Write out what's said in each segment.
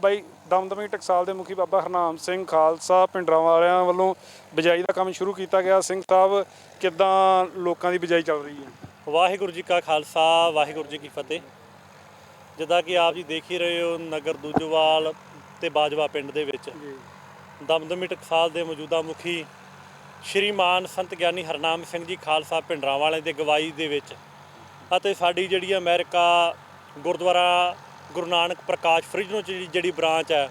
ਬਾਈ ਦਮਦਮੀ ਟਕਸਾਲ ਦੇ ਮੁਖੀ ਬਾਬਾ ਹਰਨਾਮ ਸਿੰਘ ਖਾਲਸਾ ਪਿੰਡਰਾਂ ਵਾਲਿਆਂ ਵੱਲੋਂ ਬਿਜਾਈ ਦਾ ਕੰਮ ਸ਼ੁਰੂ ਕੀਤਾ ਗਿਆ। ਸਿੰਘ ਸਾਹਿਬ ਕਿੱਦਾਂ ਲੋਕਾਂ ਦੀ ਬਿਜਾਈ ਚੱਲ ਰਹੀ ਹੈ? ਵਾਹਿਗੁਰੂ ਜੀ ਕਾ ਖਾਲਸਾ ਵਾਹਿਗੁਰੂ ਜੀ ਕੀ ਫਤਿਹ। ਜਿੱਦਾਂ ਕਿ ਆਪ ਜੀ ਦੇਖ ਹੀ ਰਹੇ ਹੋ ਨਗਰ ਦੂਜਵਾਲ ਤੇ ਬਾਜਵਾ ਪਿੰਡ ਦੇ ਵਿੱਚ। ਦਮਦਮੀ ਟਕਸਾਲ ਦੇ ਮੌਜੂਦਾ ਮੁਖੀ ਸ਼੍ਰੀਮਾਨ ਸੰਤ ਗਿਆਨੀ ਹਰਨਾਮ ਸਿੰਘ ਜੀ ਖਾਲਸਾ ਪਿੰਡਰਾਂ ਵਾਲੇ ਦੇ ਗਵਾਹੀ ਦੇ ਵਿੱਚ ਅਤੇ ਸਾਡੀ ਜਿਹੜੀ ਅਮਰੀਕਾ ਗੁਰਦੁਆਰਾ ਗੁਰੂ ਨਾਨਕ ਪ੍ਰਕਾਸ਼ ਫਰਿਜਨੋ ਚ ਜਿਹੜੀ- ਜਿਹੜੀ ਬ੍ਰਾਂਚ ਹੈ,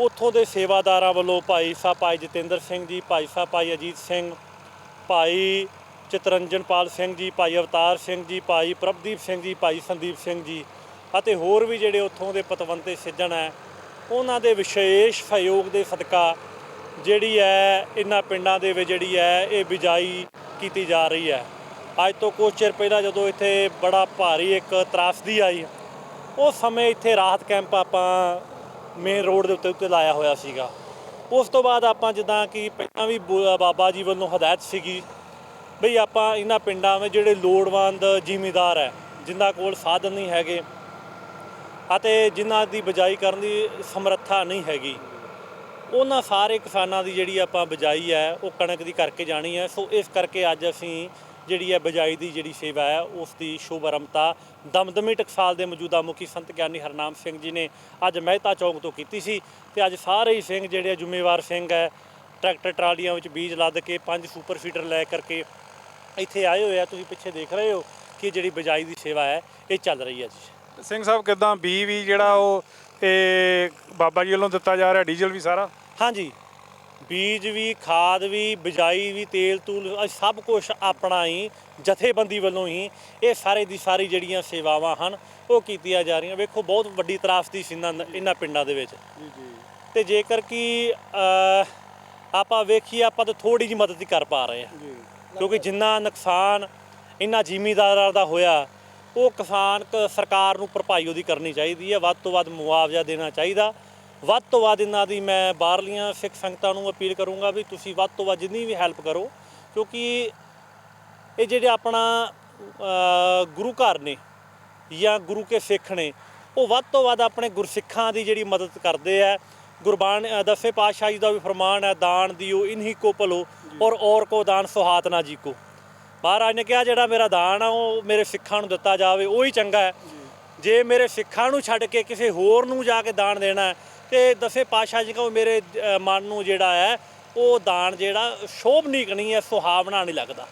ਉੱਥੋਂ ਦੇ ਸੇਵਾਦਾਰਾਂ ਵੱਲੋਂ ਭਾਈ ਸਾਹਿਬ ਭਾਈ ਜਤਿੰਦਰ ਸਿੰਘ ਜੀ, ਭਾਈ ਸਾਹਿਬ ਭਾਈ ਅਜੀਤ ਸਿੰਘ, ਭਾਈ ਚਿਤਰੰਜਨਪਾਲ ਸਿੰਘ ਜੀ, ਭਾਈ ਅਵਤਾਰ ਸਿੰਘ ਜੀ, ਭਾਈ ਪ੍ਰਭਦੀਪ ਸਿੰਘ ਜੀ, ਭਾਈ ਸੰਦੀਪ ਸਿੰਘ ਜੀ ਅਤੇ ਹੋਰ ਵੀ ਜਿਹੜੇ ਉੱਥੋਂ ਦੇ ਪਤਵੰਤੇ ਸਿੱਜਣ ਹੈ, ਉਹਨਾਂ ਦੇ ਵਿਸ਼ੇਸ਼ ਸਹਿਯੋਗ ਦੇ ਸਦਕਾ ਜਿਹੜੀ ਹੈ, ਇਹਨਾਂ ਪਿੰਡਾਂ ਦੇ ਵਿੱਚ ਜਿਹੜੀ ਹੈ, ਇਹ ਬਿਜਾਈ ਕੀਤੀ ਜਾ ਰਹੀ ਹੈ। ਅੱਜ ਤੋਂ ਕੁਝ ਚਿਰ ਪਹਿਲਾਂ ਜਦੋਂ ਇੱਥੇ ਬੜਾ ਭਾਰੀ ਇੱਕ ਤਰਾਸਦੀ ਆਈ ਉਸ ਸਮੇਂ ਇੱਥੇ ਰਾਹਤ ਕੈਂਪ ਆਪਾਂ ਮੇਨ ਰੋਡ ਦੇ ਉੱਤੇ ਉੱਤੇ ਲਾਇਆ ਹੋਇਆ ਸੀਗਾ। ਉਸ ਤੋਂ ਬਾਅਦ ਆਪਾਂ ਜਿੱਦਾਂ ਕਿ ਪਹਿਲਾਂ ਵੀ ਬੋ- ਬਾਬਾ ਜੀ ਵੱਲੋਂ ਹਦਾਇਤ ਸੀਗੀ ਬਈ ਆਪਾਂ ਇਹਨਾਂ ਪਿੰਡਾਂ ਵਿੱਚ ਜਿਹੜੇ ਲੋੜਵੰਦ ਜ਼ਿਮੀਦਾਰ ਹੈ, ਜਿਨ੍ਹਾਂ ਕੋਲ ਸਾਧਨ ਨਹੀਂ ਹੈਗੇ ਅਤੇ ਜਿਨ੍ਹਾਂ ਦੀ ਬਿਜਾਈ ਕਰਨ ਦੀ ਸਮਰੱਥਾ ਨਹੀਂ ਹੈਗੀ, ਉਹਨਾਂ ਸਾਰੇ ਕਿਸਾਨਾਂ ਦੀ ਜਿਹੜੀ ਆਪਾਂ ਬਿਜਾਈ ਹੈ, ਉਹ ਕਣਕ ਦੀ ਕਰਕੇ ਜਾਣੀ ਹੈ। ਸੋ ਇਸ ਕਰਕੇ ਅੱਜ ਅਸੀਂ ਜਿਹੜੀ ਹੈ ਬਿਜਾਈ ਦੀ ਜਿਹੜੀ ਸੇਵਾ ਹੈ ਉਸ ਦੀ ਸ਼ੁਭ ਆਰੰਭਤਾ ਦਮਦਮੀ ਟਕਸਾਲ ਦੇ ਮੌਜੂਦਾ ਮੁਖੀ ਸੰਤ ਗਿਆਨੀ ਹਰਨਾਮ ਸਿੰਘ ਜੀ ਨੇ ਅੱਜ ਮਹਿਤਾ ਚੌਂਕ ਤੋਂ ਕੀਤੀ ਸੀ ਤੇ ਅੱਜ ਸਾਰੇ ਹੀ ਸਿੰਘ ਜਿਹੜੇ ਜ਼ਿੰਮੇਵਾਰ ਸਿੰਘ ਹੈ ਟਰੈਕਟਰ ਟਰਾਲੀਆਂ ਵਿੱਚ ਬੀਜ ਲੱਦ ਕੇ ਪੰਜ ਸੁਪਰ ਫੀਡਰ ਲੈ ਕਰਕੇ ਇੱਥੇ ਆਏ ਹੋਏ ਆ। ਤੁਸੀਂ ਪਿੱਛੇ ਦੇਖ ਰਹੇ ਹੋ ਕਿ ਜਿਹੜੀ ਬਿਜਾਈ ਦੀ ਸੇਵਾ ਹੈ ਇਹ ਚੱਲ ਰਹੀ ਹੈ ਜੀ। ਸਿੰਘ ਸਾਹਿਬ ਕਿੱਦਾਂ ਬੀ ਵੀ ਜਿਹੜਾ ਉਹ ਇਹ ਬਾਬਾ ਜੀ ਵੱਲੋਂ ਦਿੱਤਾ ਜਾ ਰਿਹਾ ਡੀਜ਼ਲ ਵੀ ਸਾਰਾ? ਹਾਂਜੀ। ਬੀਜ ਵੀ ਖਾਦ ਵੀ ਬਿਜਾਈ ਵੀ ਤੇਲ ਤੂਲ ਇਹ ਸਭ ਕੁਝ ਆਪਣਾ ਹੀ ਜਥੇਬੰਦੀ ਵੱਲੋਂ ਹੀ ਇਹ ਸਾਰੇ ਦੀ ਸਾਰੀ ਜਿਹੜੀਆਂ ਸੇਵਾਵਾਂ ਹਨ ਉਹ ਕੀਤੀਆਂ ਜਾ ਰਹੀਆਂ। ਵੇਖੋ ਬਹੁਤ ਵੱਡੀ ਤਰਾਸਦੀ ਸੀ ਇਹਨਾਂ ਇਹਨਾਂ ਪਿੰਡਾਂ ਦੇ ਵਿੱਚ। ਜੀ ਜੀ। ਤੇ ਜੇਕਰ ਕਿ ਆਪਾਂ ਵੇਖੀਏ ਆਪਾਂ ਤਾਂ ਥੋੜੀ ਜਿਹੀ ਮਦਦ ਹੀ ਕਰ ਪਾ ਰਹੇ ਹਾਂ। ਜੀ। ਕਿਉਂਕਿ ਜਿੰਨਾ ਨੁਕਸਾਨ ਇਹਨਾਂ ਜ਼ਿਮੀਂਦਾਰਾਂ ਦਾ ਹੋਇਆ ਉਹ ਕਿਸਾਨ ਸਰਕਾਰ ਨੂੰ ਭਰਪਾਈ ਉਹਦੀ ਕਰਨੀ ਚਾਹੀਦੀ ਹੈ। ਵੱਧ ਤੋਂ ਵੱਧ ਮੁਆਵਜ਼ਾ ਦੇਣਾ ਚਾਹੀਦਾ। ਵੱਧ ਤੋਂ ਵੱਧ ਇਹਨਾਂ ਦੀ ਮੈਂ ਬਾਹਰਲੀਆਂ ਸਿੱਖ ਸੰਗਤਾਂ ਨੂੰ ਅਪੀਲ ਕਰੂੰਗਾ ਵੀ ਤੁਸੀਂ ਵੱਧ ਤੋਂ ਵੱਧ ਜਿੰਨੀ ਵੀ ਹੈਲਪ ਕਰੋ ਕਿਉਂਕਿ ਇਹ ਜਿਹੜੇ ਆਪਣਾ ਗੁਰੂ ਘਰ ਨੇ ਜਾਂ ਗੁਰੂ ਕੇ ਸਿੱਖ ਨੇ ਉਹ ਵੱਧ ਤੋਂ ਵੱਧ ਆਪਣੇ ਗੁਰਸਿੱਖਾਂ ਦੀ ਜਿਹੜੀ ਮਦਦ ਕਰਦੇ ਆ। ਗੁਰਬਾਨ ਅ, ਦਸਵੇਂ ਪਾਤਸ਼ਾਹ ਜੀ ਦਾ ਵੀ ਫਰਮਾਨ ਹੈ ਦਾਨ ਦਿਓ ਇਨਹੀ ਕੋ ਭਲੋ ਔਰ ਔਰ ਕੋ ਦਾਨ ਸੁਹਾਤ ਨਾ ਜੀ ਕੋ ਮਹਾਰਾਜ ਨੇ ਕਿਹਾ ਜਿਹੜਾ ਮੇਰਾ ਦਾਨ ਆ ਉਹ ਮੇਰੇ ਸਿੱਖਾਂ ਨੂੰ ਦਿੱਤਾ ਜਾਵੇ ਉਹ ਹੀ ਚੰਗਾ ਹੈ। ਜੇ ਮੇਰੇ ਸਿੱਖਾਂ ਨੂੰ ਛੱਡ ਕੇ ਕਿਸੇ ਹੋਰ ਨੂੰ ਜਾ ਕੇ ਦਾਨ ਦੇਣਾ ਤੇ ਦਸਵੇਂ ਪਾਤਸ਼ਾਹ ਜੀ ਕਹੋ ਮੇਰੇ ਮਨ ਨੂੰ ਜਿਹੜਾ ਹੈ ਉਹ ਦਾਨ ਜਿਹੜਾ ਸ਼ੋਭਨੀਕ ਨਹੀਂ ਹੈ ਸੁਹਾਵਣਾ ਨਹੀਂ ਲੱਗਦਾ।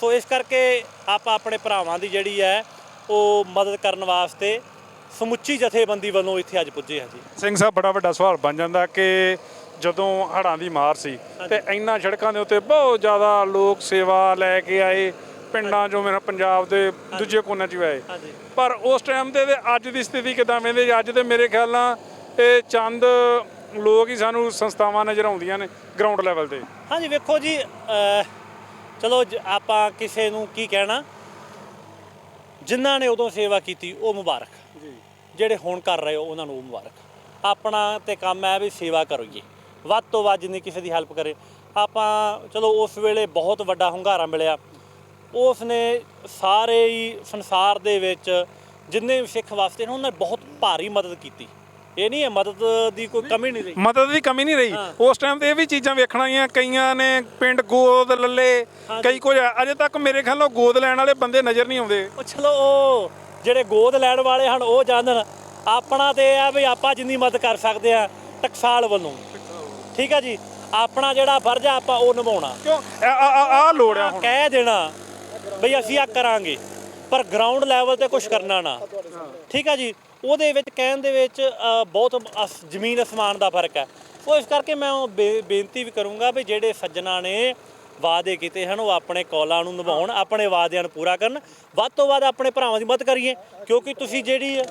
ਸੋ ਇਸ ਕਰਕੇ ਆਪਾਂ ਆਪਣੇ ਭਰਾਵਾਂ ਦੀ ਜਿਹੜੀ ਹੈ ਉਹ ਮਦਦ ਕਰਨ ਵਾਸਤੇ ਸਮੁੱਚੀ ਜਥੇਬੰਦੀ ਵੱਲੋਂ ਇੱਥੇ ਅੱਜ ਪੁੱਜੇ ਹਾਂ ਜੀ। ਸਿੰਘ ਸਾਹਿਬ ਬੜਾ ਵੱਡਾ ਸਵਾਲ ਬਣ ਜਾਂਦਾ ਕਿ ਜਦੋਂ ਹੜ੍ਹਾਂ ਦੀ ਮਾਰ ਸੀ ਤੇ ਇੰਨਾ ਸੜਕਾਂ ਦੇ ਉੱਤੇ ਬਹੁਤ ਜ਼ਿਆਦਾ ਲੋਕ ਸੇਵਾ ਲੈ ਕੇ ਆਏ ਪਿੰਡਾਂ ਚੋਂ ਮੇਰਾ ਪੰਜਾਬ ਦੇ ਦੂਜੇ ਕੋਨਿਆਂ 'ਚ ਵੀ ਆਏ। ਪਰ ਉਸ ਟਾਈਮ ਤੇ ਅੱਜ ਦੀ ਸਥਿਤੀ ਕਿਦਾਂ ਵੇਂਦੇ ਜੀ? ਅੱਜ ਤੇ ਮੇਰੇ ਖਿਆਲ ਨਾਲ ਇਹ ਚੰਦ ਲੋਕ ਹੀ ਸਾਨੂੰ ਸੰਸਥਾਵਾਂ ਨਜ਼ਰ ਆਉਂਦੀਆਂ ਨੇ ਗਰਾਊਂਡ ਲੈਵਲ ਤੇ। ਹਾਂਜੀ ਵੇਖੋ ਜੀ ਚਲੋ ਜ- ਆਪਾਂ ਕਿਸੇ ਨੂੰ ਕੀ ਕਹਿਣਾ? ਜਿਨ੍ਹਾਂ ਨੇ ਉਦੋਂ ਸੇਵਾ ਕੀਤੀ ਉਹ ਮੁਬਾਰਕ। ਜੀ। ਜਿਹੜੇ ਹੁਣ ਕਰ ਰਹੇ ਹੋ ਉਹਨਾਂ ਨੂੰ ਮੁਬਾਰਕ। ਆਪਣਾ ਤੇ ਕੰਮ ਹੈ ਵੀ ਸੇਵਾ ਕਰੋਗੇ ਵੱਧ ਤੋਂ ਵੱਧ ਜਿੰਨੀ ਕਿਸੇ ਦੀ ਹੈਲਪ ਕਰੇ। ਆਪਾਂ ਚਲੋ ਉਸ ਵੇਲੇ ਬਹੁਤ ਵੱਡਾ ਹੁੰਗਾਰਾ ਮਿਲਿਆ। ਉਸ ਨੇ ਸਾਰੇ ਹੀ ਸੰਸਾਰ ਦੇ ਵਿੱਚ ਜਿੰਨੇ ਵੀ ਸਿੱਖ ਵਾਸਤੇ ਨੇ ਉਹਨਾਂ ਨੇ ਬਹੁਤ ਭਾਰੀ ਮਦਦ ਕੀਤੀ। ਇਹ ਨਹੀਂ ਹੈ ਮਦਦ ਦੀ ਕੋਈ ਕਮੀ ਨਹੀਂ ਰਹੀ। ਮਦਦ ਦੀ ਕਮੀ ਨਹੀਂ ਰਹੀ। ਉਸ ਟਾਈਮ ਤੇ ਇਹ ਵੀ ਚੀਜ਼ਾਂ ਵੇਖਣ ਆਈਆਂ ਕਈਆਂ ਨੇ ਪਿੰਡ ਗੋਦ ਲੱਲੇ ਕਈ ਕੁਝ ਅਜੇ ਤੱਕ ਮੇਰੇ ਖਿਆਲ ਗੋਦ ਲੈਣ ਵਾਲੇ ਬੰਦੇ ਨਜ਼ਰ ਨਹੀਂ ਆਉਂਦੇ। ਚਲੋ ਉਹ ਜਿਹੜੇ ਗੋਦ ਲੈਣ ਵਾਲੇ ਹਨ ਉਹ ਜਾਣਨ। ਆਪਣਾ ਤੇ ਆ ਵੀ ਆਪਾਂ ਜਿੰਨੀ ਮਦਦ ਕਰ ਸਕਦੇ ਆ ਟਕਸਾਲ ਵੱਲੋਂ। ਠੀਕ ਆ ਜੀ? ਆਪਣਾ ਜਿਹੜਾ ਫਰਜ਼ ਆ ਆਪਾਂ ਉਹ ਨਿਭਾਉਣਾ। ਕਿਉਂ? ਆ ਲੋੜ ਆ ਹੁਣ। ਕਹਿ ਦੇਣਾ ਬਈ ਅਸੀਂ ਆ ਕਰਾਂਗੇ, ਪਰ ਗਰਾਊਂਡ ਲੈਵਲ ਤੇ ਕੁਝ ਕਰਨਾ ਨਾ। ਠੀਕ ਆ ਜੀ? ਉਹਦੇ ਵਿੱਚ ਕਹਿਣ ਦੇ ਵਿੱਚ ਬਹੁਤ ਅਸ- ਜ਼ਮੀਨ ਅਸਮਾਨ ਦਾ ਫ਼ਰਕ ਹੈ। ਸੋ ਇਸ ਕਰਕੇ ਮੈਂ ਉਹ ਬੇ- ਬੇਨਤੀ ਵੀ ਕਰੂੰਗਾ ਵੀ ਜਿਹੜੇ ਸੱਜਣਾ ਨੇ ਵਾਅਦੇ ਕੀਤੇ ਹਨ, ਉਹ ਆਪਣੇ ਕੌਲਾਂ ਨੂੰ ਨਿਭਾਉਣ, ਆਪਣੇ ਵਾਅਦਿਆਂ ਨੂੰ ਪੂਰਾ ਕਰਨ। ਵੱਧ ਤੋਂ ਵੱਧ ਆਪਣੇ ਭਰਾਵਾਂ ਦੀ ਮਦਦ ਕਰੀਏ, ਕਿਉਂਕਿ ਤੁਸੀਂ ਜਿਹੜੀ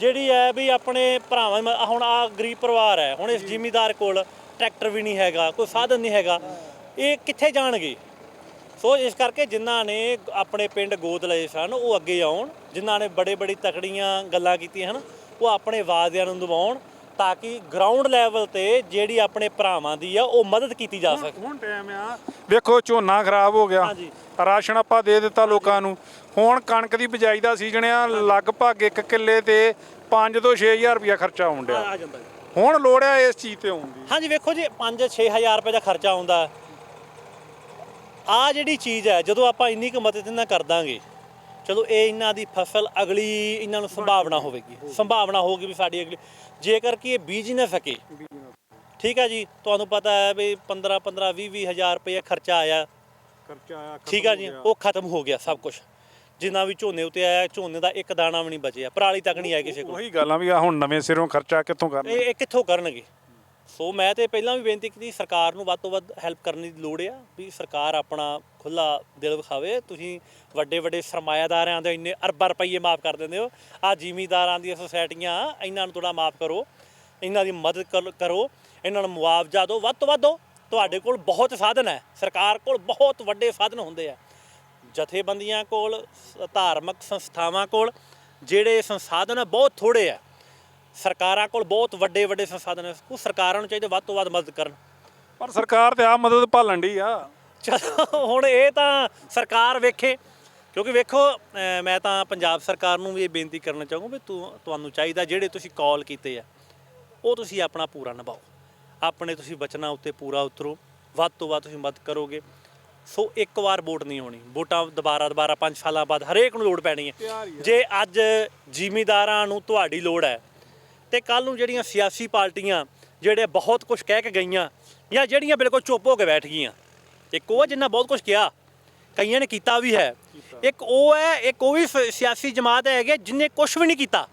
ਜਿਹੜੀ ਹੈ ਵੀ ਆਪਣੇ ਭਰਾਵਾਂ ਦੀ ਆਹ ਹੁਣ ਆ ਗਰੀਬ ਪਰਿਵਾਰ ਹੈ, ਹੁਣ ਇਸ ਜ਼ਿਮੀਦਾਰ ਕੋਲ ਟਰੈਕਟਰ ਵੀ ਨਹੀਂ ਹੈਗਾ, ਕੋਈ ਸਾਧਨ ਨਹੀਂ ਹੈਗਾ। ਇਹ ਕਿੱਥੇ ਜਾਣਗੇ? ਸੋ ਇਸ ਕਰਕੇ ਜਿਨ੍ਹਾਂ ਨੇ ਆਪਣੇ ਪਿੰਡ ਗੋਦ ਲਏ ਸਨ ਉਹ ਅੱਗੇ ਆਉਣ। ਜਿਨ੍ਹਾਂ ਨੇ ਬੜੇ ਬੜੀ ਤਕੜੀਆਂ ਗੱਲਾਂ ਕੀਤੀਆਂ ਹਨ ਉਹ ਆਪਣੇ ਵਾਅਦਿਆਂ ਨੂੰ ਨਿਭਾਉਣ ਤਾਂ ਕਿ ਗਰਾਊਂਡ ਲੈਵਲ ਤੇ ਜਿਹੜੀ ਆਪਣੇ ਭਰਾਵਾਂ ਦੀ ਆ ਉਹ ਮਦਦ ਕੀਤੀ ਜਾ ਸਕੇ। ਹੁਣ ਟਾਈਮ ਆ। ਵੇਖੋ ਝੋਨਾ ਖਰਾਬ ਹੋ ਗਿਆ। ਹਾਂਜੀ। ਰਾਸ਼ਨ ਆਪਾਂ ਦੇ ਦਿੱਤਾ ਲੋਕਾਂ ਨੂੰ। ਹੁਣ ਕਣਕ ਦੀ ਬਿਜਾਈ ਦਾ ਸੀਜ਼ਨ ਆ ਲਗਭਗ ਇੱਕ ਕਿੱਲੇ ਤੇ 5 ਤੋਂ 6000 ਰੁਪਇਆ ਖਰਚਾ ਆਉਣ ਡਿਆ। ਹੁਣ ਲੋੜ ਆ ਇਸ ਚੀਜ਼ ਤੇ ਆਉਣ ਦੀ। ਹਾਂਜੀ ਵੇਖੋ ਜੀ 5-6000 ਰੁਪਏ ਦਾ ਖਰਚਾ ਆਉਂਦਾ। ਆ ਜਿਹੜੀ ਚੀਜ਼ ਹੈ ਜਦੋਂ ਆਪਾਂ ਇੰਨੀ ਕੁ ਮਦਦ ਇਹਨਾਂ ਕਰ ਦਾਂਗੇ ਚਲੋ ਇਹ ਇਹਨਾਂ ਦੀ ਫਸਲ ਅਗਲੀ ਇਹਨਾਂ ਨੂੰ ਸੰਭਾਵਨਾ ਹੋਵੇਗੀ। ਸੰਭਾਵਨਾ ਹੋਊਗੀ ਵੀ ਸਾਡੀ ਅਗਲੀ ਜੇਕਰ ਕਿ ਇਹ ਬੀਜ ਹੀ ਨਾ ਸਕੇ ਠੀਕ ਹੈ ਜੀ ਤੁਹਾਨੂੰ ਪਤਾ ਹੈ ਵੀ 15 15 20 20 ਹਜ਼ਾਰ ਰੁਪਏ ਖਰਚਾ ਆਇਆ। ਖਰਚਾ ਆਇਆ ਠੀਕ ਹੈ ਜੀ ਉਹ ਖਤਮ ਹੋ ਗਿਆ ਸਭ ਕੁਝ ਜਿੰਨਾ ਵੀ ਝੋਨੇ ਉਤੇ ਆਇਆ ਝੋਨੇ ਦਾ ਇੱਕ ਦਾਣਾ ਵੀ ਨਹੀਂ ਬਚਿਆ ਪਰਾਲੀ ਤੱਕ ਨਹੀਂ ਆਇਆ ਕਿਸੇ ਕੋਲ। ਉਹੀ ਗੱਲਾਂ ਵੀ ਆ ਹੁਣ ਨਵੇਂ ਸਿਰੋਂ ਖਰਚਾ ਕਿੱਥੋਂ ਕਰਨਾ ਇਹ ਇਹ ਕਿੱਥੋਂ ਕਰਨਗੇ? ਸੋ ਮੈਂ ਤੇ ਪਹਿਲਾਂ ਵੀ ਬੇਨਤੀ ਕੀਤੀ ਸਰਕਾਰ ਨੂੰ ਵੱਧ ਤੋਂ ਵੱਧ ਹੈਲਪ ਕਰਨ ਦੀ ਲੋੜ ਆ, ਵੀ ਸਰਕਾਰ ਆਪਣਾ ਖੁੱਲਾ ਦਿਲ ਵਿਖਾਵੇ। ਤੁਸੀਂ ਵੱਡੇ ਵੱਡੇ ਸਰਮਾਇਆਦਾਰਾਂ ਦੇ ਇੰਨੇ ਅਰਬਾਂ ਰੁਪਈਏ ਮਾਫ ਕਰ ਦਿੰਦੇ ਹੋ। ਆ ਜ਼ਿਮੀਂਦਾਰਾਂ ਦੀਆਂ ਸੁਸਾਇਟੀਆਂ, ਇਹਨਾਂ ਨੂੰ ਥੋੜਾ ਮਾਫ ਕਰੋ, ਇਹਨਾਂ ਦੀ ਮਦਦ ਕਰ- ਕਰੋ, ਇਹਨਾਂ ਨੂੰ ਮੁਆਵਜ਼ਾ ਦਿਓ, ਵੱਧ ਤੋਂ ਵੱਧ ਦਿਓ। ਤੁਹਾਡੇ ਕੋਲ ਬਹੁਤ ਸਾਧਨ ਹੈ, ਸਰਕਾਰ ਕੋਲ ਬਹੁਤ ਵੱਡੇ ਸਾਧਨ ਹੁੰਦੇ ਆ। ਜਥੇਬੰਦੀਆਂ ਕੋਲ, ਧਾਰਮਿਕ ਸੰਸਥਾਵਾਂ ਕੋਲ, ਜਿਹੜੇ ਸੰਸਾਧਨ ਬਹੁਤ ਥੋੜੇ ਆ ਸਰਕਾਰਾਂ ਕੋਲ ਬਹੁਤ ਵੱਡੇ ਵੱਡੇ ਸੰਸਾਧਨ ਹੈ ਉਹ ਸਰਕਾਰਾਂ ਨੂੰ ਚਾਹੀਦਾ ਵੱਧ ਤੋਂ ਵੱਧ ਮਦਦ ਕਰਨ। ਪਰ ਸਰਕਾਰ ਤੇ ਆ ਮਦਦ ਭਾਲਣ ਦੀ ਆ। ਚਲੋ ਹੁਣ ਇਹ ਤਾਂ ਸਰਕਾਰ ਵੇਖੇ ਕਿਉਂਕਿ ਵੇਖੋ ਮੈਂ ਤਾਂ ਪੰਜਾਬ ਸਰਕਾਰ ਨੂੰ ਵੀ ਇਹ ਬੇਨਤੀ ਕਰਨਾ ਚਾਹੂੰਗਾ ਵੀ ਤੂੰ ਤੁਹਾਨੂੰ ਚਾਹੀਦਾ ਜਿਹੜੇ ਤੁਸੀਂ ਕਾਲ ਕੀਤੇ ਆ ਉਹ ਤੁਸੀਂ ਆਪਣਾ ਪੂਰਾ ਨਿਭਾਓ। ਆਪਣੇ ਤੁਸੀਂ ਬਚਨਾਂ ਉੱਤੇ ਪੂਰਾ ਉਤਰੋ ਵੱਧ ਤੋਂ ਵੱਧ ਤੁਸੀਂ ਮਦਦ ਕਰੋਗੇ। ਸੋ ਇੱਕ ਵਾਰ ਵੋਟ ਨਹੀਂ ਹੋਣੀ ਵੋਟਾਂ ਦੁਬਾਰਾ ਦੁਬਾਰਾ 5 ਸਾਲਾਂ ਬਾਅਦ ਹਰੇਕ ਨੂੰ ਲੋੜ ਪੈਣੀ ਹੈ। ਜੇ ਅੱਜ ਜ਼ਿਮੀਦਾਰਾਂ ਨੂੰ ਤੁਹਾਡੀ ਲੋੜ ਹੈ ਤੇ ਕੱਲ ਨੂੰ ਜਿਹੜੀਆਂ ਸਿਆਸੀ ਪਾਰਟੀਆਂ ਜਿਹੜੇ ਬਹੁਤ ਕੁਝ ਕਹਿ ਕੇ ਗਈਆਂ ਜਾਂ ਜਿਹੜੀਆਂ ਬਿਲਕੁਲ ਚੁੱਪ ਹੋ ਕੇ ਬੈਠ ਗਈਆਂ ਇੱਕ ਉਹ ਜਿੰਨਾ ਬਹੁਤ ਕੁਝ ਕਿਹਾ ਕਈਆਂ ਨੇ ਕੀਤਾ ਵੀ ਹੈ ਇੱਕ ਉਹ ਹੈ ਇੱਕ ਉਹ ਵੀ ਸਿਆਸੀ ਜਮਾਤ ਹੈਗੇ ਜਿਨੇ ਕੁਝ ਵੀ ਨਹੀਂ ਕੀਤਾ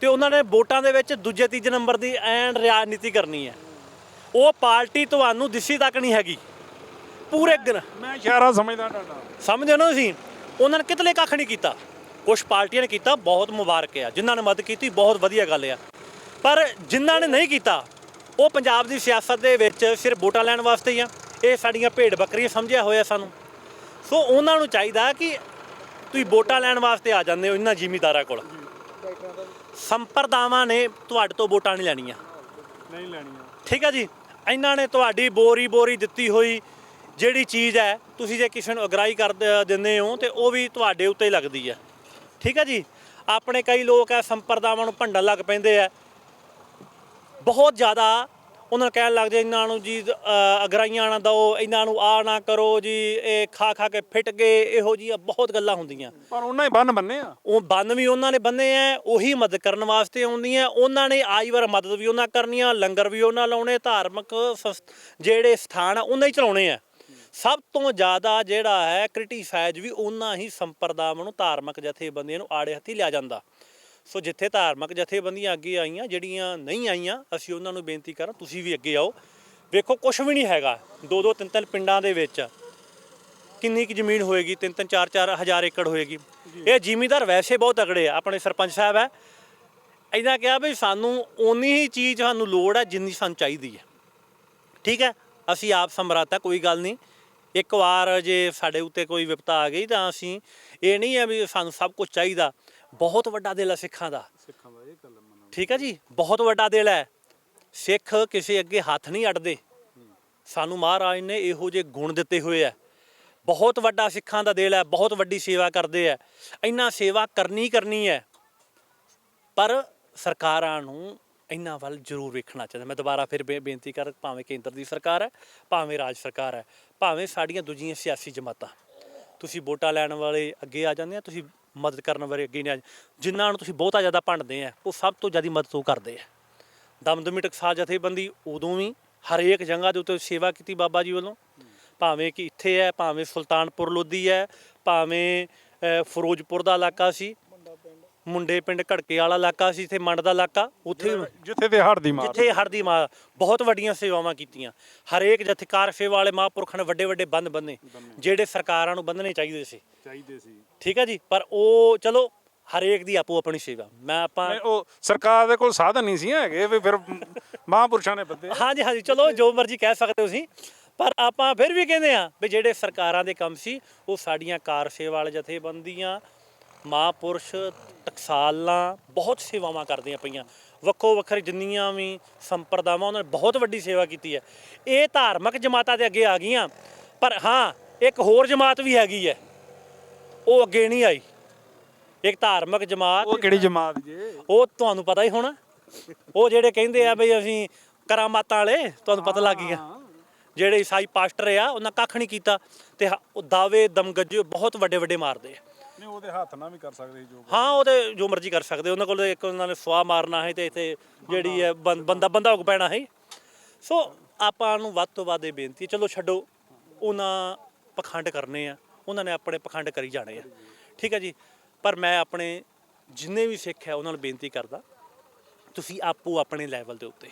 ਤੇ ਉਹਨਾਂ ਨੇ ਵੋਟਾਂ ਦੇ ਵਿੱਚ ਦੂਜੇ ਤੀਜੇ ਨੰਬਰ ਦੀ ਐਨ ਰਾਜਨੀਤੀ ਕਰਨੀ ਹੈ। ਉਹ ਪਾਰਟੀ ਤੁਹਾਨੂੰ ਦਿਸੀ ਤੱਕ ਨਹੀਂ ਹੈਗੀ। ਪੂਰੇ ਗਨ- ਮੈਂ ਇਸ਼ਾਰਾ ਸਮਝਦਾ ਤੁਹਾਡਾ। ਸਮਝਦੇ ਹੋ ਨਾ ਤੁਸੀਂ? ਉਹਨਾਂ ਨੇ ਕਿਤਲੇ ਕੱਖ ਨਹੀਂ ਕੀਤਾ। ਕੁਝ ਪਾਰਟੀਆਂ ਨੇ ਕੀਤਾ ਬਹੁਤ ਮੁਬਾਰਕ ਆ। ਜਿਨ੍ਹਾਂ ਨੇ ਮਦਦ ਕੀਤੀ ਬਹੁਤ ਵਧੀਆ ਗੱਲ ਆ। ਪਰ ਜਿਨ੍ਹਾਂ ਨੇ ਨਹੀਂ ਕੀਤਾ ਉਹ ਪੰਜਾਬ ਦੀ ਸਿਆਸਤ ਦੇ ਵਿੱਚ ਸਿਰਫ ਵੋਟਾਂ ਲੈਣ ਵਾਸਤੇ ਹੀ ਆ। ਇਹ ਸਾਡੀਆਂ ਭੇਡ ਬੱਕਰੀਆਂ ਸਮਝਿਆ ਹੋਇਆ ਸਾਨੂੰ। ਸੋ ਉਹਨਾਂ ਨੂੰ ਚਾਹੀਦਾ ਕਿ ਤੁਸੀਂ ਵੋਟਾਂ ਲੈਣ ਵਾਸਤੇ ਆ ਜਾਂਦੇ ਹੋ ਇਹਨਾਂ ਜ਼ਿਮੀਦਾਰਾਂ ਕੋਲ। ਸੰਪਰਦਾਵਾਂ ਨੇ ਤੁਹਾਡੇ ਤੋਂ ਵੋਟਾਂ ਨਹੀਂ ਲੈਣੀਆਂ। ਨਹੀਂ ਲੈਣੀਆਂ। ਠੀਕ ਹੈ ਜੀ? ਇਹਨਾਂ ਨੇ ਤੁਹਾਡੀ ਬੋਰੀ ਬੋਰੀ ਦਿੱਤੀ ਹੋਈ ਜਿਹੜੀ ਚੀਜ਼ ਹੈ ਤੁਸੀਂ ਜੇ ਕਿਸੇ ਨੂੰ ਅਗਰਾਈ ਕਰ ਦਿੰਦੇ ਹੋ ਤੇ ਉਹ ਵੀ ਤੁਹਾਡੇ ਉੱਤੇ ਹੀ ਲੱਗਦੀ ਹੈ ਠੀਕ ਹੈ ਜੀ? ਆਪਣੇ ਕਈ ਲੋਕ ਐ ਸੰਪਰਦਾਵਾਂ ਨੂੰ ਭੰਡਣ ਲੱਗ ਪੈਂਦੇ ਆ ਬਹੁਤ ਜ਼ਿਆਦਾ ਉਹਨਾਂ ਨੂੰ ਕਹਿਣ ਲੱਗਦੇ ਇਹਨਾਂ ਨੂੰ ਜੀ ਅਗਰਾਈਆਂ ਨਾ ਦਿਓ ਇਹਨਾਂ ਨੂੰ ਆ ਨਾ ਕਰੋ ਜੀ ਇਹ ਖਾ ਖਾ ਕੇ ਫਿੱਟ ਗਏ ਇਹੋ ਜਿਹੀਆਂ ਬਹੁਤ ਗੱਲਾਂ ਹੁੰਦੀਆਂ। ਪਰ ਉਹਨਾਂ ਹੀ ਬੰਨ ਬੰਨੇ ਆ। ਉਹ ਬੰਨ ਵੀ ਉਹਨਾਂ ਨੇ ਬੰਨੇ ਆ ਉਹੀ ਮਦਦ ਕਰਨ ਵਾਸਤੇ ਆਉਂਦੀਆਂ। ਉਹਨਾਂ ਨੇ ਆਈ ਵਾਰ ਮਦਦ ਵੀ ਉਹਨਾਂ ਕਰਨੀਆਂ ਲੰਗਰ ਵੀ ਉਹਨਾਂ ਲਾਉਣੇ ਧਾਰਮਿਕ ਜਿਹੜੇ ਸਥਾਨ ਆ ਉਹਨਾਂ ਹੀ ਚਲਾਉਣੇ ਆ ਸਭ ਤੋਂ ਜ਼ਿਆਦਾ ਜਿਹੜਾ ਹੈ ਕ੍ਰਿਟੀਸਾਈਜ਼ ਵੀ ਉਹਨਾਂ ਹੀ ਸੰਪਰਦਾਵਾਂ ਨੂੰ ਧਾਰਮਿਕ ਜਥੇਬੰਦੀਆਂ ਨੂੰ ਆੜੇ ਹੱਥੀ ਲਿਆ ਜਾਂਦਾ। ਸੋ ਜਿੱਥੇ ਧਾਰਮਿਕ ਜਥੇਬੰਦੀਆਂ ਅੱਗੇ ਆਈਆਂ ਜਿਹੜੀਆਂ ਨਹੀਂ ਆਈਆਂ ਅਸੀਂ ਉਹਨਾਂ ਨੂੰ ਬੇਨਤੀ ਕਰਾਂ ਤੁਸੀਂ ਵੀ ਅੱਗੇ ਆਓ। ਵੇਖੋ ਕੁਝ ਵੀ ਨਹੀਂ ਹੈਗਾ। ਦੋ ਦੋ ਤਿੰਨ ਤਿੰਨ ਪਿੰਡਾਂ ਦੇ ਵਿੱਚ ਕਿੰਨੀ ਕੁ ਜ਼ਮੀਨ ਹੋਏਗੀ? ਤਿੰਨ ਤਿੰਨ ਚਾਰ ਚਾਰ ਹਜ਼ਾਰ ਏਕੜ ਹੋਏਗੀ। ਇਹ ਜ਼ਿਮੀਦਾਰ ਵੈਸੇ ਬਹੁਤ ਤਗੜੇ ਆ ਆਪਣੇ ਸਰਪੰਚ ਸਾਹਿਬ ਹੈ। ਇਹਨਾਂ ਕਿਹਾ ਵੀ ਸਾਨੂੰ ਓਨੀ ਹੀ ਚੀਜ਼ ਸਾਨੂੰ ਲੋੜ ਹੈ ਜਿੰਨੀ ਸਾਨੂੰ ਚਾਹੀਦੀ ਹੈ। ਠੀਕ ਹੈ? ਅਸੀਂ ਆਪ ਸਮਰੱਥ ਆ ਕੋਈ ਗੱਲ ਨਹੀਂ। ਇੱਕ ਵਾਰ ਜੇ ਸਾਡੇ ਉੱਤੇ ਕੋਈ ਵਿਪਤਾ ਆ ਗਈ ਤਾਂ ਅਸੀਂ ਇਹ ਨਹੀਂ ਹੈ ਵੀ ਸਾਨੂੰ ਸਭ ਕੁਝ ਚਾਹੀਦਾ। ਬਹੁਤ ਵੱਡਾ ਦਿਲ ਹੈ ਸਿੱਖਾਂ ਦਾ। ਸਿੱਖਾਂ ਦਾ ਇਹ ਗੱਲ ਮੰਨੋ ਠੀਕ ਹੈ ਜੀ? ਬਹੁਤ ਵੱਡਾ ਦਿਲ ਹੈ। ਸਿੱਖ ਕਿਸੇ ਅੱਗੇ ਹੱਥ ਨਹੀਂ ਅੜਦੇ ਸਾਨੂੰ ਮਹਾਰਾਜ ਨੇ ਇਹੋ ਜਿਹੇ ਗੁਣ ਦਿੱਤੇ ਹੋਏ ਆ ਬਹੁਤ ਵੱਡਾ ਸਿੱਖਾਂ ਦਾ ਦਿਲ ਹੈ ਬਹੁਤ ਵੱਡੀ ਸੇਵਾ ਕਰਦੇ ਆ ਇੰਨਾ ਸੇਵਾ ਕਰਨੀ ਕਰਨੀ ਹੈ। ਪਰ ਸਰਕਾਰਾਂ ਨੂੰ ਇਹਨਾਂ ਵੱਲ ਜ਼ਰੂਰ ਵੇਖਣਾ ਚਾਹੀਦਾ। ਮੈਂ ਦੁਬਾਰਾ ਫਿਰ ਬੇ- ਬੇਨਤੀ ਕਰ ਭਾਵੇਂ ਕੇਂਦਰ ਦੀ ਸਰਕਾਰ ਹੈ ਭਾਵੇਂ ਰਾਜ ਸਰਕਾਰ ਹੈ ਭਾਵੇਂ ਸਾਡੀਆਂ ਦੂਜੀਆਂ ਸਿਆਸੀ ਜਮਾਤਾਂ। ਤੁਸੀਂ ਵੋਟਾਂ ਲੈਣ ਵਾਲੇ ਅੱਗੇ ਆ ਜਾਂਦੇ ਆ ਤੁਸੀਂ ਮਦਦ ਕਰਨ ਵਾਲੇ ਅੱਗੇ ਨਹੀਂ ਆ ਜਿਨ੍ਹਾਂ ਨੂੰ ਤੁਸੀਂ ਬਹੁਤਾ ਜ਼ਿਆਦਾ ਭੰਡਦੇ ਆ ਉਹ ਸਭ ਤੋਂ ਜ਼ਿਆਦਾ ਮਦਦ ਉਹ ਕਰਦੇ ਆ। ਦਮਦਮੀ ਟਕਸਾਲ ਜਥੇਬੰਦੀ ਉਦੋਂ ਵੀ ਹਰੇਕ ਜਗ੍ਹਾ ਦੇ ਉੱਤੇ ਸੇਵਾ ਕੀਤੀ ਬਾਬਾ ਜੀ ਵੱਲੋਂ। ਭਾਵੇਂ ਕਿ ਇੱਥੇ ਹੈ ਭਾਵੇਂ ਸੁਲਤਾਨਪੁਰ ਲੋਧੀ ਹੈ ਭਾਵੇਂ ਅਹ, ਫਿਰੋਜ਼ਪੁਰ ਦਾ ਇਲਾਕਾ ਸੀ ਮੁੰਡੇ ਪਿੰਡ ਘੜਕੇ ਵਾਲਾ ਇਲਾਕਾ ਸੀ ਇੱਥੇ ਮੰਡ ਦਾ ਇਲਾਕਾ ਉੱਥੇ ਜਿੱਥੇ ਤੇ ਹੜ ਦੀ ਮਾਰ ਜਿੱਥੇ ਹਰਦੀ ਮਾਂ ਬਹੁਤ ਵੱਡੀਆਂ ਸੇਵਾਵਾਂ ਕੀਤੀਆਂ। ਹਰੇਕ ਜਥੇਕਾਰ ਸੇਵਾ ਵਾਲੇ ਮਹਾਂਪੁਰਖਾਂ ਨੇ ਵੱਡੇ ਵੱਡੇ ਬੰਦ ਬੰਨੇ ਜਿਹੜੇ ਸਰਕਾਰਾਂ ਨੂੰ ਬੰਨਣੇ ਚਾਹੀਦੇ ਸੀ। ਚਾਹੀਦੇ ਸੀ। ਠੀਕ ਹੈ ਜੀ? ਪਰ ਉਹ ਚਲੋ ਹਰੇਕ ਦੀ ਆਪੋ ਆਪਣੀ ਸੇਵਾ। ਮੈਂ ਆਪਾਂ ਨਹੀਂ, ਉਹ ਸਰਕਾਰ ਦੇ ਕੋਲ ਸਾਧਨ ਨਹੀਂ ਸੀ ਹੈਗੇ ਵੀ ਫਿਰ ਮਹਾਂਪੁਰਸ਼ਾਂ ਨੇ ਬੱਦੇ। ਹਾਂਜੀ ਹਾਂਜੀ ਚਲੋ ਜੋ ਮਰਜ਼ੀ ਕਹਿ ਸਕਦੇ ਹੋ ਤੁਸੀਂ। ਪਰ ਆਪਾਂ ਫਿਰ ਵੀ ਕਹਿੰਦੇ ਆ ਵੀ ਜਿਹੜੇ ਸਰਕਾਰਾਂ ਦੇ ਕੰਮ ਸੀ ਉਹ ਸਾਡੀਆਂ ਕਾਰ ਸੇਵਾ ਵਾਲੇ ਜਥੇਬੰਦੀਆਂ ਮਹਾਂਪੁਰਸ਼ ਟਕਸਾਲਾਂ ਬਹੁਤ ਸੇਵਾਵਾਂ ਕਰਦੀਆਂ ਪਈਆਂ। ਵੱਖੋ ਵੱਖਰੇ ਜਿੰਨੀਆਂ ਵੀ ਸੰਪਰਦਾਵਾਂ ਉਹਨਾਂ ਨੇ ਬਹੁਤ ਵੱਡੀ ਸੇਵਾ ਕੀਤੀ ਹੈ। ਇਹ ਧਾਰਮਿਕ ਜਮਾਤਾਂ ਦੇ ਅੱਗੇ ਆ ਗਈਆਂ ਪਰ ਹਾਂ ਇੱਕ ਹੋਰ ਜਮਾਤ ਵੀ ਹੈਗੀ ਹੈ। ਉਹ ਅੱਗੇ ਨਹੀਂ ਆਈ। ਇੱਕ ਧਾਰਮਿਕ ਜਮਾਤ ਉਹ ਕਿਹੜੀ ਜਮਾਤ ਜੇ? ਉਹ ਤੁਹਾਨੂੰ ਪਤਾ ਹੀ ਹੋਣਾ। ਉਹ ਜਿਹੜੇ ਕਹਿੰਦੇ ਆ ਬਈ ਅਸੀਂ ਕਰਾਮਾਤਾਂ ਵਾਲੇ ਤੁਹਾਨੂੰ ਪਤਾ ਲੱਗ ਗਿਆ। ਜਿਹੜੇ ਈਸਾਈ ਪਾਸਟਰ ਆ ਉਹਨਾਂ ਕੱਖ ਨਹੀਂ ਕੀਤਾ। ਤੇ ਉਹ ਦਾਵੇ ਦਮਗੱਜੇ ਬਹੁਤ ਵੱਡੇ ਵੱਡੇ ਮਾਰਦੇ ਆ। ਨਹੀਂ ਉਹਦੇ ਹੱਥ ਨਾਲ ਵੀ ਕਰ ਸਕਦੇ ਸੀ ਜੋ ਹਾਂ ਉਹਦੇ ਜੋ ਮਰਜ਼ੀ ਕਰ ਸਕਦੇ ਉਹਨਾਂ ਕੋਲ ਇੱਕ ਉਹਨਾਂ ਨੇ ਸਵਾਹ ਮਾਰਨਾ ਹੈ ਤੇ ਇੱਥੇ ਜਿਹੜੀ ਹੈ ਬੰ- ਬੰਦਾ ਬੰਦਾ ਹੁਕ ਪੈਣਾ ਹੈ ਸੋ ਆਪਾਂ ਨੂੰ ਵੱਧ ਤੋਂ ਵੱਧ ਇਹ ਬੇਨਤੀ ਹੈ ਚਲੋ ਛੱਡੋ ਉਹਨਾਂ ਪਖੰਡ ਕਰਨੇ ਆ ਉਹਨਾਂ ਨੇ ਆਪਣੇ ਪਖੰਡ ਕਰੀ ਜਾਣੇ ਆ। ਠੀਕ ਹੈ ਜੀ ਪਰ ਮੈਂ ਆਪਣੇ ਜਿੰਨੇ ਵੀ ਸਿੱਖ ਹੈ ਉਹਨਾਂ ਨੂੰ ਬੇਨਤੀ ਕਰਦਾ ਤੁਸੀਂ ਆਪੋ ਆਪਣੇ ਲੈਵਲ ਦੇ ਉੱਤੇ।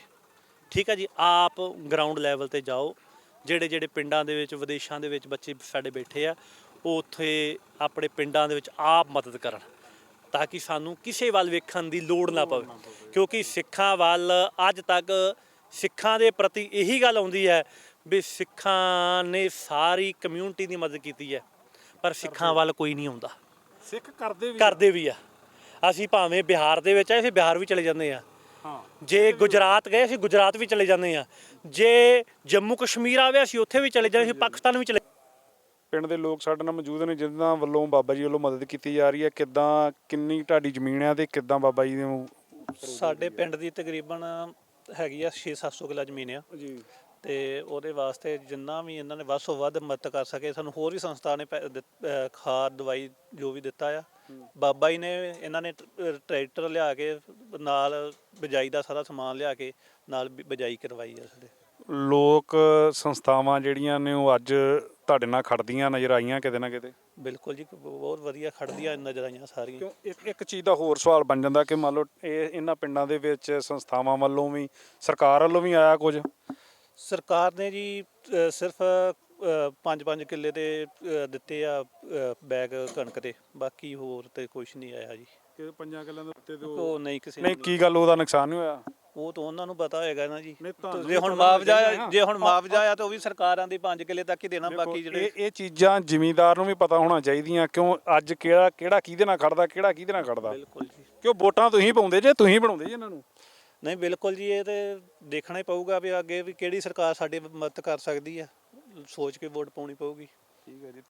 ਠੀਕ ਹੈ ਜੀ ਆਪ ਗਰਾਊਂਡ ਲੈਵਲ ਤੇ ਜਾਓ ਜਿਹੜੇ ਜਿਹੜੇ ਪਿੰਡਾਂ ਦੇ ਵਿੱਚ ਵਿਦੇਸ਼ਾਂ ਦੇ ਵਿੱਚ ਬੱਚੇ ਸਾਡੇ ਬੈਠੇ ਆ ਉਹ ਉੱਥੇ ਆਪਣੇ ਪਿੰਡਾਂ ਦੇ ਵਿੱਚ ਆਪ ਮਦਦ ਕਰਨ ਤਾਂ ਕਿ ਸਾਨੂੰ ਕਿਸੇ ਵੱਲ ਵੇਖਣ ਦੀ ਲੋੜ ਨਾ ਪਵੇ। ਕਿਉਂਕਿ ਸਿੱਖਾਂ ਵੱਲ ਅੱਜ ਤੱਕ ਸਿੱਖਾਂ ਦੇ ਪ੍ਰਤੀ ਇਹੀ ਗੱਲ ਆਉਂਦੀ ਹੈ ਵੀ ਸਿੱਖਾਂ ਨੇ ਸਾਰੀ ਕਮਿਊਨਿਟੀ ਦੀ ਮਦਦ ਕੀਤੀ ਹੈ ਪਰ ਸਿੱਖਾਂ ਵੱਲ ਕੋਈ ਨਹੀਂ ਆਉਂਦਾ। ਸਿੱਖ ਕਰਦੇ ਵੀ ਕਰਦੇ ਵੀ ਆ। ਅਸੀਂ ਭਾਵੇਂ ਬਿਹਾਰ ਦੇ ਵਿੱਚ ਆ ਅਸੀਂ ਬਿਹਾਰ ਵੀ ਚਲੇ ਜਾਂਦੇ ਆ। ਹਾਂ। ਜੇ ਗੁਜਰਾਤ ਗਏ ਅਸੀਂ ਗੁਜਰਾਤ ਵੀ ਚਲੇ ਜਾਂਦੇ ਆ। ਜੇ ਜੰਮੂ ਕਸ਼ਮੀਰ ਆਵੇ ਅਸੀਂ ਉੱਥੇ ਵੀ ਚਲੇ ਜਾਂਦੇ ਅਸੀਂ ਪਾਕਿਸਤਾਨ ਵੀ ਚਲੇ ਪਿੰਡ ਦੇ ਲੋਕ ਸਾਡੇ ਨਾਲ ਮੌਜੂਦ ਨੇ ਜਿਨ੍ਹਾਂ ਵੱਲੋਂ ਬਾਬਾ ਜੀ ਵੱਲੋਂ ਮਦਦ ਕੀਤੀ ਜਾ ਰਹੀ ਹੈ। ਕਿੱਦਾਂ ਕਿੰਨੀ ਤੁਹਾਡੀ ਜ਼ਮੀਨ ਹੈ ਤੇ ਕਿੱਦਾਂ ਬਾਬਾ ਜੀ ਨੂੰ ਸਾਡੇ ਪਿੰਡ ਦੀ ਤਕਰੀਬਨ ਹੈਗੀ ਆ 6-700 ਕਿੱਲਾ ਜ਼ਮੀਨ ਆ। ਜੀ। ਤੇ ਉਹਦੇ ਵਾਸਤੇ ਜਿੰਨਾ ਵੀ ਇਹਨਾਂ ਨੇ ਵੱਧ ਤੋਂ ਵੱਧ ਮਦਦ ਕਰ ਸਕੇ ਸਾਨੂੰ ਹੋਰ ਵੀ ਸੰਸਥਾ ਨੇ ਪੈ- ਦਿੱਤ- ਅਹ ਖਾਦ ਦਵਾਈ ਜੋ ਵੀ ਦਿੱਤਾ ਆ। ਬਾਬਾ ਜੀ ਨੇ ਇਹਨਾਂ ਨੇ ਟਰੈਕਟਰ ਲਿਆ ਕੇ ਨਾਲ ਬਿਜਾਈ ਦਾ ਸਾਰਾ ਸਮਾਨ ਲਿਆ ਕੇ ਨਾਲ ਬਿ- ਬਿਜਾਈ ਕਰਵਾਈ ਆ ਸਾਡੇ। ਲੋਕ ਸੰਸਥਾਵਾਂ ਜਿਹੜੀਆਂ ਨੇ ਉਹ ਅੱਜ ਤੁਹਾਡੇ ਨਾਲ ਖੜਦੀਆਂ ਨਜ਼ਰ ਆਈਆਂ ਕਿਤੇ ਨਾ ਕਿਤੇ? ਬਿਲਕੁਲ ਜੀ ਬਹੁਤ ਵਧੀਆ ਖੜਦੀਆਂ ਨਜ਼ਰ ਆਈਆਂ ਸਾਰੀਆਂ। ਕਿਉਂ ਇੱਕ ਇੱਕ ਚੀਜ਼ ਦਾ ਹੋਰ ਸਵਾਲ ਬਣ ਜਾਂਦਾ ਕਿ ਮੰਨ ਲਓ ਇਹ ਇਹਨਾਂ ਪਿੰਡਾਂ ਦੇ ਵਿੱਚ ਸੰਸਥਾਵਾਂ ਵੱਲੋਂ ਵੀ ਸਰਕਾਰ ਵੱਲੋਂ ਵੀ ਆਇਆ ਕੁਝ? ਸਰਕਾਰ ਨੇ ਜੀ ਸਿਰਫ 5-5 ਕਿੱਲੇ ਦੇ ਅਹ ਦਿੱਤੇ ਆ ਬੈਗ ਕਣਕ ਦੇ ਬਾਕੀ ਹੋਰ ਤੇ ਕੁਝ ਨਹੀਂ ਆਇਆ ਜੀ। ਕਿ ਪੰਜਾਂ ਕਿੱਲਿਆਂ ਦੇ ਉੱਤੇ ਉਹ ਨਹੀਂ ਕਿਸੇ ਨਹੀਂ ਨੂੰ- ਕੀ ਗੱਲ ਉਹਦਾ ਨੁਕਸਾਨ ਨਹੀਂ ਹੋਇਆ? ਉਹ ਤਾਂ ਉਹਨਾਂ ਨੂੰ ਪਤਾ ਹੋਏਗਾ ਨਾ ਜੀ। ਨਹੀਂ, ਤੁਹਾਨੂੰ ਜੇ ਵੀ ਹੁਣ ਪਤਾ ਮੁਆਵਜ਼ਾ ਹੋਣਾ ਚਾਹੀਦਾ ਜੇ ਹੁਣ ਮੁਆਵਜ਼ਾ ਆ ਤਾਂ ਉਹ ਵੀ ਸਰਕਾਰਾਂ ਦੇ 5 ਕਿੱਲੇ ਤੱਕ ਹੀ ਦੇਣਾ ਬਾਕੀ ਜਿਹੜੇ ਇਹ ਇਹ ਚੀਜ਼ਾਂ ਜ਼ਿਮੀਂਦਾਰ ਨੂੰ ਵੀ ਪਤਾ ਹੋਣਾ ਚਾਹੀਦੀਆਂ ਕਿਉਂ ਅੱਜ ਕਿਹੜਾ ਕਿਹੜਾ ਕਿਹਦੇ ਨਾਲ ਖੜਦਾ ਕਿਹੜਾ ਕਿਹਦੇ ਨਾਲ ਖੜਦਾ। ਬਿਲਕੁਲ ਜੀ। ਕਿਉਂ ਵੋਟਾਂ ਤੁਸੀਂ ਪਾਉਂਦੇ ਜੇ ਤੁਸੀਂ ਬਣਾਉਂਦੇ ਜੇ ਇਹਨਾਂ ਨੂੰ? ਨਹੀਂ ਬਿਲਕੁਲ ਜੀ ਇਹ ਤੇ ਦੇਖਣਾ ਹੀ ਪਊਗਾ ਵੀ ਅੱਗੇ ਵੀ ਕਿਹੜੀ ਸਰਕਾਰ ਸਾਡੇ ਮਦਦ ਕਰ ਸਕਦੀ ਆ। ਸੋਚ ਕੇ ਵੋਟ ਪਾਉਣੀ ਪਊਗੀ। ਠੀਕ ਹੈ ਜੀ।